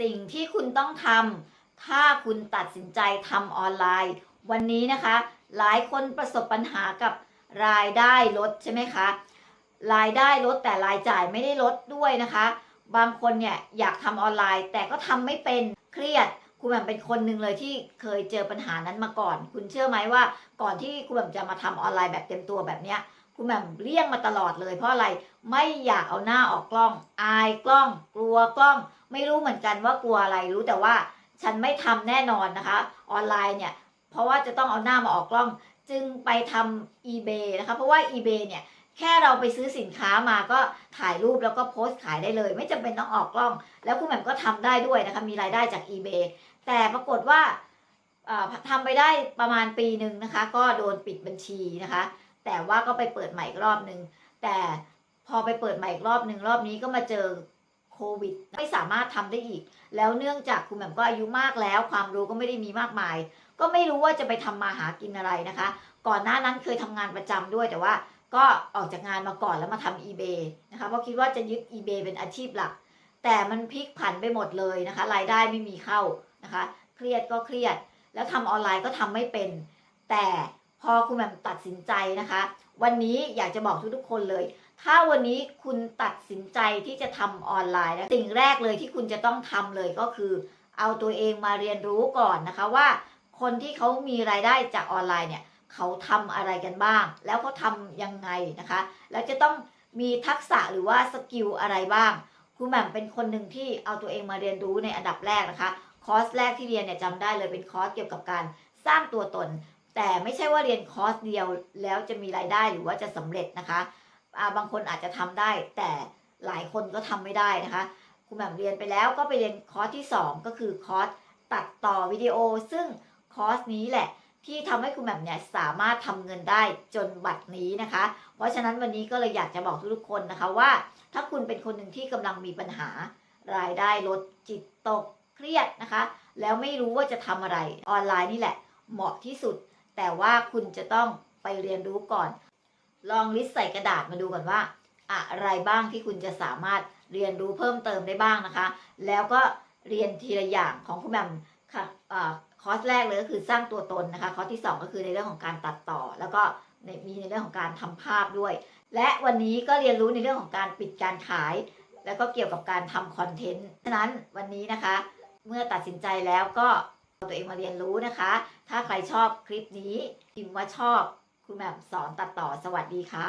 สิ่งที่คุณต้องทำถ้าคุณตัดสินใจทำออนไลน์ วันนี้นะคะ หลายคนประสบปัญหากับรายได้ลดใช่ไหมคะรายได้ลดแต่รายจ่ายไม่ได้ลดด้วยนะคะ บางคนเนี่ยอยากทำออนไลน์ แต่ก็ทำไม่เป็นเครียดคุณแบบเป็นคนหนึ่งเลยที่เคยเจอปัญหานั้นมาก่อน คุณเชื่อไหมว่าก่อนที่คุณแบบจะมาทำออนไลน์แบบเต็มตัวแบบเนี้ย คุณแบบเลี่ยงมาตลอดเลย เพราะอะไรไม่อยากเอาหน้าออกกล้อง อายกล้อง กลัวกล้อง ไม่รู้เหมือนกันว่ากลัวอะไรรู้แต่ว่าฉันไม่ทำแน่นอนนะคะ ออนไลน์เนี่ย เพราะว่าจะต้องเอาหน้ามาออกกล้อง จึงไปทำ eBay นะคะ เพราะว่า eBay เนี่ยแค่เราไปซื้อสินค้ามาก็ถ่ายรูปแล้วก็โพสต์ขายได้เลย ไม่จำเป็นต้องออกกล้อง แล้วคุณแหม่มก็ทำได้ด้วยนะคะ มีรายได้จาก eBay แต่ปรากฏว่าเอ่อทำไปได้ประมาณปีหนึ่งนะคะ ก็โดนปิดบัญชีนะคะ แต่ว่าก็ไปเปิดใหม่อีกรอบหนึ่งแต่พอไปเปิดใหม่อีกรอบหนึ่งรอบนี้ก็มาเจอโควิด ไม่สามารถทำได้อีก แล้วเนื่องจากคุณแหม่มก็อายุมากแล้ว ความรู้ก็ไม่ได้มีมากมาย ก็ไม่รู้ว่าจะไปทำมาหากินอะไรนะคะ ก่อนหน้านั้นเคยทำงานประจำด้วยแต่ว่าก็ออกจากงานมาก่อนแล้วมาทำ eBay นะคะเพราะคิดว่าจะยึด eBay เป็นอาชีพหลัก แต่มันพลิกผันไปหมดเลยนะคะ รายได้ไม่มีเข้านะคะ เครียดก็เครียด แล้วทำออนไลน์ก็ทำไม่เป็น แต่ พอคุณแหม่มตัดสินใจนะคะ วันนี้อยากจะบอกทุกๆคนเลย ถ้าวันนี้คุณตัดสินใจที่จะทำออนไลน์นะสิ่งแรกเลยที่คุณจะต้องทำเลยก็คือ เอาตัวเองมาเรียนรู้ก่อนนะคะว่า คนที่เขามีรายได้จากออนไลน์เนี่ยเขาทำอะไรกันบ้าง แล้วเขาทำยังไงนะคะ แล้วจะต้องมีทักษะหรือว่าสกิลอะไรบ้างครูแหม่มเป็นคนหนึ่งที่เอาตัวเองมาเรียนรู้ในอันดับแรกนะคะ คอร์สแรกที่เรียนเนี่ยจำได้เลยเป็นคอร์สเกี่ยวกับการสร้างตัวตน แต่ไม่ใช่ว่าเรียนคอร์สเดียวแล้วจะมีรายได้หรือว่าจะสำเร็จนะคะาบางคนอาจจะทำได้ แต่หลายคนก็ทำไม่ได้นะคะครูแหม่มเรียนไปแล้วก็ไปเรียนคอร์สที่ 2 ก็คือคอร์สตัดต่อวิดีโอ ซึ่งคอร์สนี้แหละที่ทำให้คุณแหม่มเนี่ยสามารถทำเงินได้จนบัดนี้นะคะ เพราะฉะนั้นวันนี้ก็เลยอยากจะบอกทุกคนนะคะว่า ถ้าคุณเป็นคนหนึ่งที่กำลังมีปัญหารายได้ลดจิตตกเครียดนะคะ แล้วไม่รู้ว่าจะทำอะไรออนไลน์นี่แหละ เหมาะที่สุด แต่ว่าคุณจะต้องไปเรียนรู้ก่อน ลองลิสต์ใส่กระดาษมาดูก่อนว่า อะไรบ้างที่คุณจะสามารถเรียนรู้เพิ่มเติมได้บ้างนะคะ แล้วก็เรียนทีละอย่างของคุณแหม่มค่ะคอร์สแรกเลยก็คือสร้างตัวตนนะคะคอร์สที่ 2 ก็คือในเรื่องของการตัดต่อ แล้วก็มีในเรื่องของการทำภาพด้วย และวันนี้ก็เรียนรู้ในเรื่องของการปิดการขาย แล้วก็เกี่ยวกับการทำคอนเทนต์ฉะนั้นวันนี้นะคะ เมื่อตัดสินใจแล้วก็ ตัวเองมาเรียนรู้นะคะ ถ้าใครชอบคลิปนี้พิมพ์ว่าชอบ คุณแม่สอนตัดต่อสวัสดีค่ะ